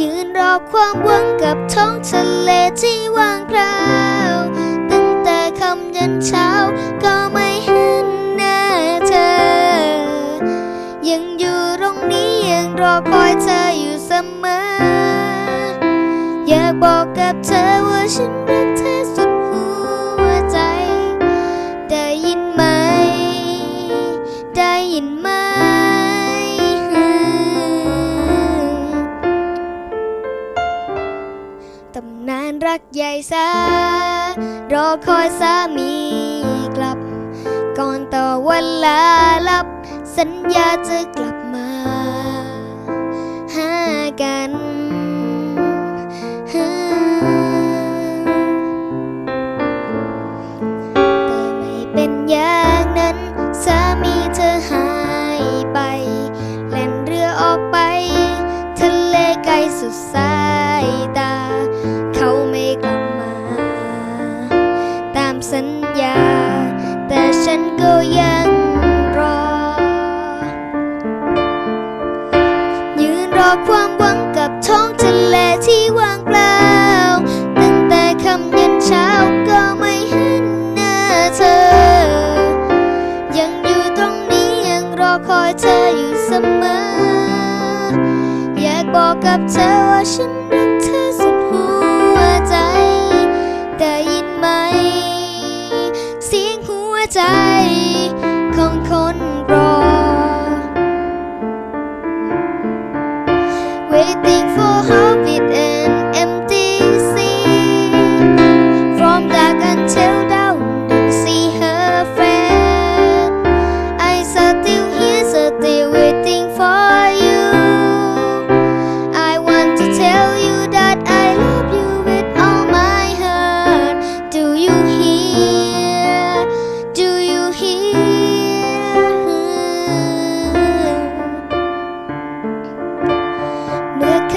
ยืนรอความหวังกับท้องทะเลที่ว่างเปล่า ตั้งแต่คำยันเช้าก็ไม่เห็นหน้าเธอ ยังอยู่ตรงนี้ยังรอคอยเธออยู่เสมอ อยากบอกกับเธอว่าฉันรักเธอ รักใหญ่แสารอคอยสามีกลับ ก่อนต่อวันลาลับ สัญญาจะกลับมาหากันแต่ไม่เป็นอย่างนั้น สามีเธอหายไป แล่นเรือออกไป ทะเลไกลสุดสาย สัญญา แต่ฉันก็ยังรอ ยืนรอความหวังกับท้องทะเลที่ว่างเปล่า ตั้งแต่คำยันเช้าก็ไม่เห็นหน้าเธอ ยังอยู่ตรงนี้ยังรอคอยเธออยู่เสมอ อยากบอกกับเธอว่าฉัน everything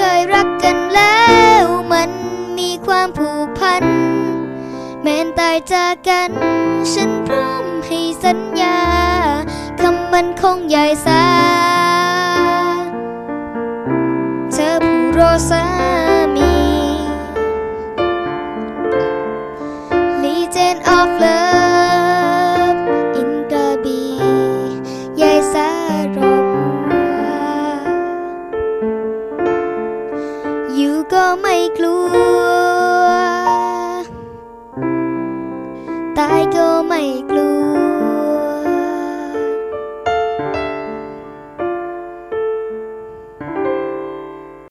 คยรักกันแล้วมันมีความผูกพัน แม้นตายจากกัน ฉันพร้อมให้สัญญา คำมันคงใหญ่สาเธอผู้รอสามีลีเจนออฟเล ไม่กลัว